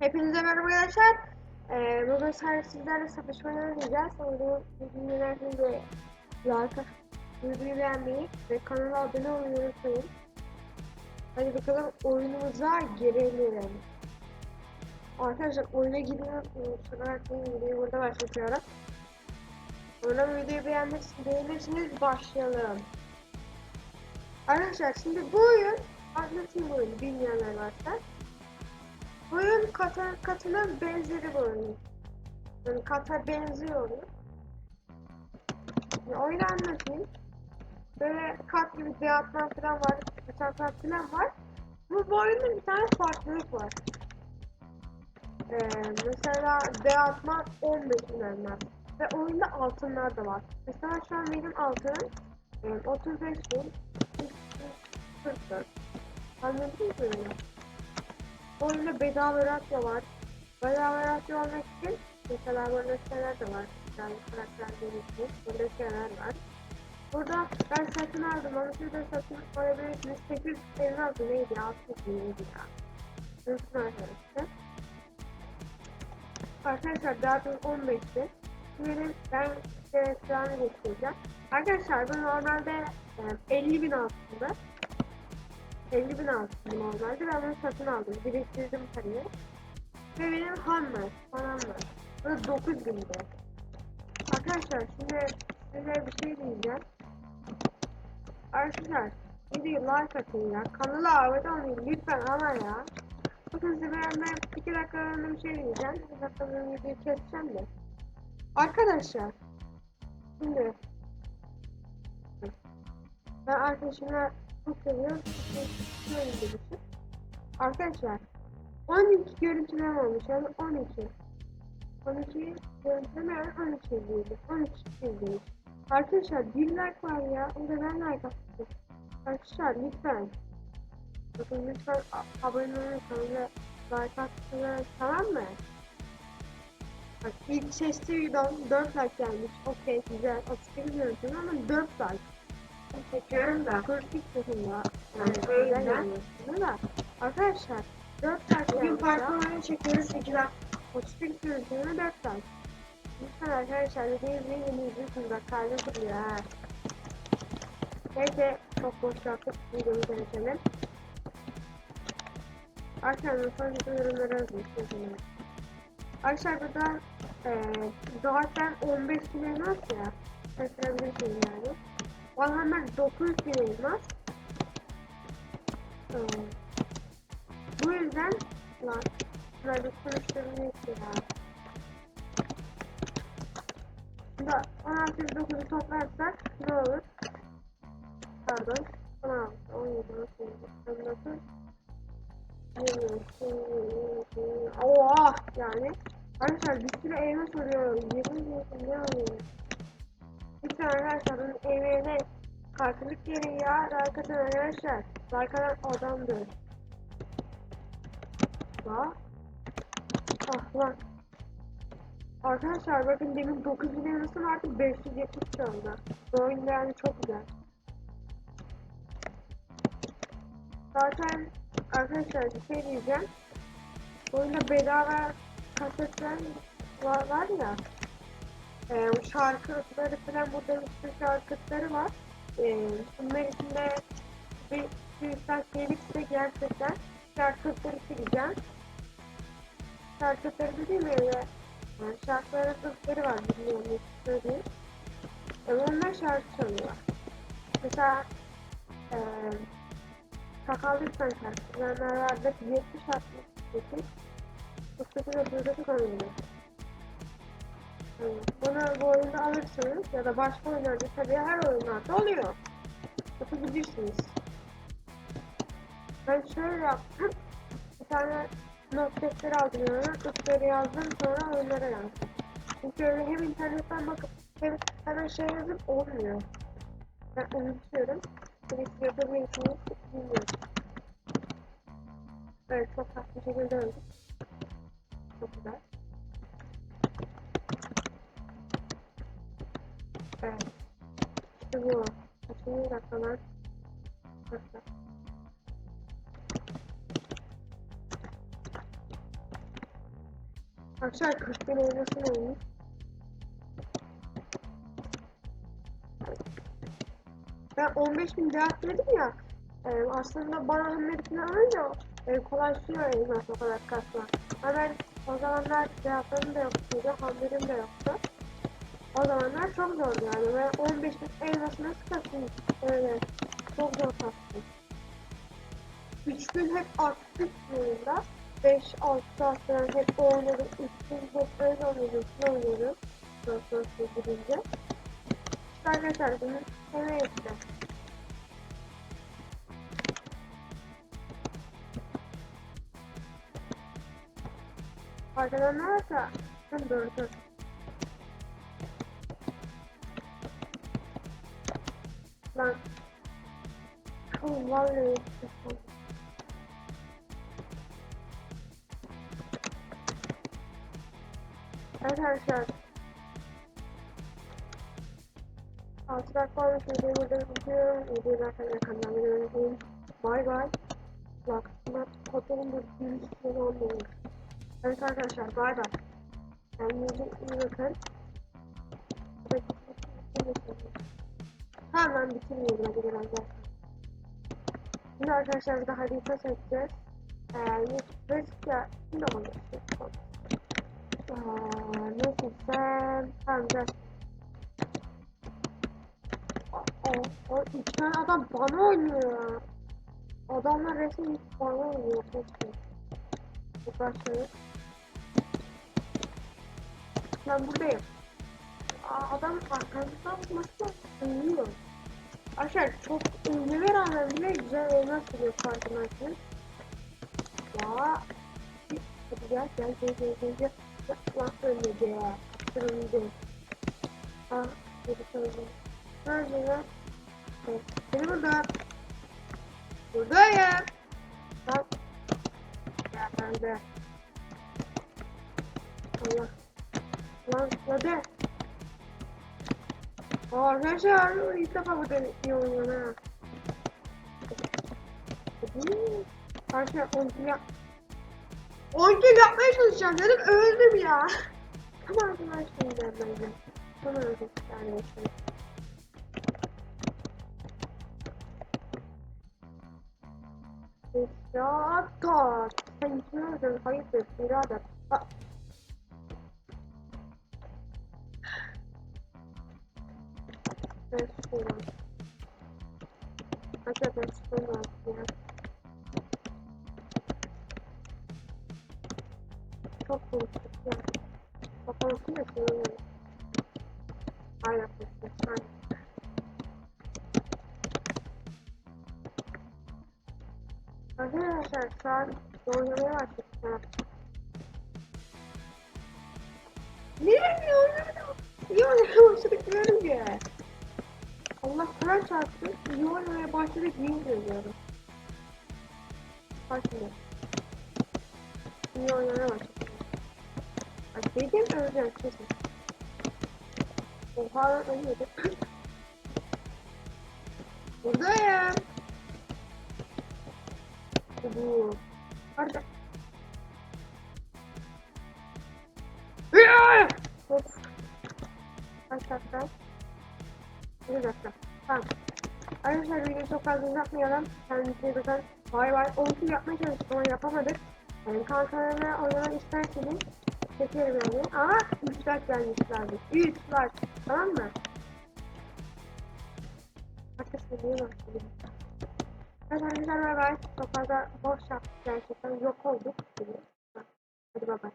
Hepinize merhaba arkadaşlar. Ee, bugün sizlerle satışma oynayacağız. Sonra videoyu de like, videoyu beğenmeyi ve kanala abone olmayı unutmayın. Hadi bakalım oyunumuza girelim. Arkadaşlar oyuna. Kusura bakmayın videoyu burada başlatıyorum. Sonra videoyu beğenmek beğenirseniz başlayalım. Arkadaşlar şimdi bu oyun anlatayım bu oyunu bilmeyenler varsa. Oyun kata, katına benzeri bir oyun. Yani kata benziyor oyun. Yani oyunu anlatayım. Böyle kat gibi dağıtma falan var. Bıçaklar falan var. Bu, bu oyunda bir tane farklılık var. Ee, mesela dağıtma 15 elmas. Ve oyunda altınlar da var. Mesela şu an benim altınım e, 35 bin 44. Anladınız mı? Oyunda bedava radyo var. Bedava radyo olmak için mesela böyle şeyler de var. Yani karakterler için böyle şeyler var. Burada ben satın aldım ama siz de satın alabilirsiniz. 800 elini aldı neydi? 600 neydi ya? Unutun arkadaşlar. Arkadaşlar daha dün 15'ti. Şimdi ben size sıranı göstereceğim. Arkadaşlar bu normalde e, 50 bin altında. 50 bin almıştım normalde ben bunu satın aldım. Biriktirdim parayı. Ve benim ham var, param var. Bu da 9 binde. Arkadaşlar şimdi size bir şey diyeceğim. Arkadaşlar videoyu like atın ya. Kanala abone olun lütfen ama ya. Bakın size ben, ben 2 dakika önce bir şey diyeceğim. 2 dakika ben videoyu keseceğim de. Arkadaşlar şimdi ben arkadaşımla çok seviyorum. Şöyle. Arkadaşlar 12 görüntüleme olmuş yani 12. 12 görüntüleme yani 12 izleyici. 13 izleyici. Arkadaşlar bir like var ya. O da ben like attım. Arkadaşlar lütfen. Bakın lütfen abone olun kanala like attınız tamam mı? Bak ilk sesli videom 4 like gelmiş. Okey güzel. 38 görüntüleme ama 4 like. Çekiyorum da. 42 yaşında. Yani yani. da. Arkadaşlar 4 like Bugün gelmiş parkur ya. oyunu çekiyoruz 8 dakika. 38 görüntüleme 4 like. Lütfen arkadaşlar videoyu izleyin yeni izliyorsunuz. Bak kalbim kırılıyor ha. Neyse çok boş yaptık. Videomuza geçelim. Arkadaşlar sonraki yorumları yazın. Arkadaşlar burada eee zaten 15 bin elmas ya. Şaşırabilirsiniz yani. Valhammer 9 bin elmas. Eee, bu yüzden lan şöyle konuşturmayız ya. Şimdi 16 9'u toplarsak ne olur? Pardon. 16, 17, 18, 19, 20, Oha yani. Arkadaşlar bir sürü elma soruyor. Yemin ediyorum ne oluyor? Lütfen arkadaşlar emeğine kartılık yeri ya. Arkadaşlar arkadaşlar. Arkadan adamdır. Bak. Ah lan. Arkadaşlar bakın benim 9000 elması vardı 570 şu anda. Bu oyunda yani çok güzel. Zaten arkadaşlar bir şey diyeceğim. Oyunda bedava kasetler var, var ya. E, şarkıları falan burada sürü şarkıları var. E, bunlar içinde bir bir gelirse gerçekten şarkıları sileceğim. Şarkıları mi öyle? Yani şarkıların sözleri var bilmiyorum ne söyleyeyim. E, onlar şarkı çalıyor. Mesela eee Sakallıktan şarkı. Yani vardı 70 60 8 49 39 oyunu. Yani bunu bu oyunda alırsanız ya da başka oyunlarda tabii her oyunlarda oluyor. Yapabilirsiniz. Ben şöyle yaptım. Bir tane not defteri aldım yani. Notere yazdım sonra oyunlara yazdım. Çünkü öyle hem internetten bakıp hem hemen şey yazıp olmuyor. Ben unutuyorum. Birisi yapabilirsiniz bilmiyorum. Evet çok tatlı şekilde öldük. Çok güzel. Evet. İşte bu. Kaçıncı dakikalar? Dakika. Arkadaşlar 40 bin oynasın olmuş. Ben 15 bin değer dedim ya. E, aslında bana Ahmet'ini alınca e, kolaylaşıyor elmas o kadar kasma. Ama ben o zamanlar değerlerim de yoktu, hamlerim de yoktu. O zamanlar çok zordu yani. Ben 15 bin elması nasıl kasayım? Öyle. Çok zor kastım. 3 gün hep aktif yayında. 5-6 saat falan hep oynadım. 3 gün hep öyle oynadım. Ne oynadım? Sonra sonra. İşte arkadaşlar bunun eve etti. Arkadan ne varsa sen dördün. Lan. Vallahi sıkıntı. Arkadaşlar. Altı dakika olmuş videoyu burada bitiyorum. Videoyu zaten yakından görüyorum. Bay bay. Bak, bak, fotoğrafın da bir sürü olmuş. Evet arkadaşlar, bay bay. Kendinize iyi bakın. Hemen bitirmeyelim hadi biraz. Şimdi arkadaşlar bir de harita seçeceğiz. Ee, risk ya, ne olur? Aa, nasıl sen? Tamam gel. O, o iki tane adam bana oynuyor ya. Adamlar resmen bana oynuyor. Keşke. Bu başlayıp. Ben buradayım. Aa, adam arkamızdan nasıl oynuyor? Arkadaşlar çok ünlüme rağmen bile güzel elmas buluyor farkındaysanız. Ya. Hadi gel gel gel gel gel gel. Lan önce ya. Önce. Ah. Geri sarıldım. Nerede ya? Evet. Seni burada. Buradayım. Bak. Ya ben de. Allah. Lan hadi. Aa, Arkadaşlar ilk defa bu iyi oynuyor ha. Arkadaşlar 10 kill yap. 10 kill yapmaya çalışacağım dedim öldüm ya. Tamam arkadaşlar ben de. Sonra öldüm yani şimdi. Birader. Sen kimi öldün? Hayırdır birader? Ben susuyorum. Hadi ben susuyorum ya. Çok konuştuk ya. Bakalım kim yapıyor? Hayır, hayır. Arkadaşlar şu an oynamaya başladık. Ha. Niye niye oynamaya başladık diyorum ki. Allah Kur'an çarptı. Niye oynamaya başladık niye diyorum. Bak şimdi. Niye oynamaya başladık. Bak dedim öleceğim kesin. Oha lan ölmedi. Buradayım. Bu. Hop. Kaç dakika? Bir dakika. Tamam. Arkadaşlar videoyu çok fazla uzatmayalım. Kendinize bakın. Bay bay. 10 kill yapmaya çalıştık ama yapamadık. Yani kankalarına oynamak isterseniz çekerim yani. Ama 3 like gelmişlerdi. 3 like. Tamam mı? Arkadaşlar niye başladım? Evet arkadaşlar bay bay. Çok fazla boş yaptık gerçekten. Yok olduk. Hadi bay bay.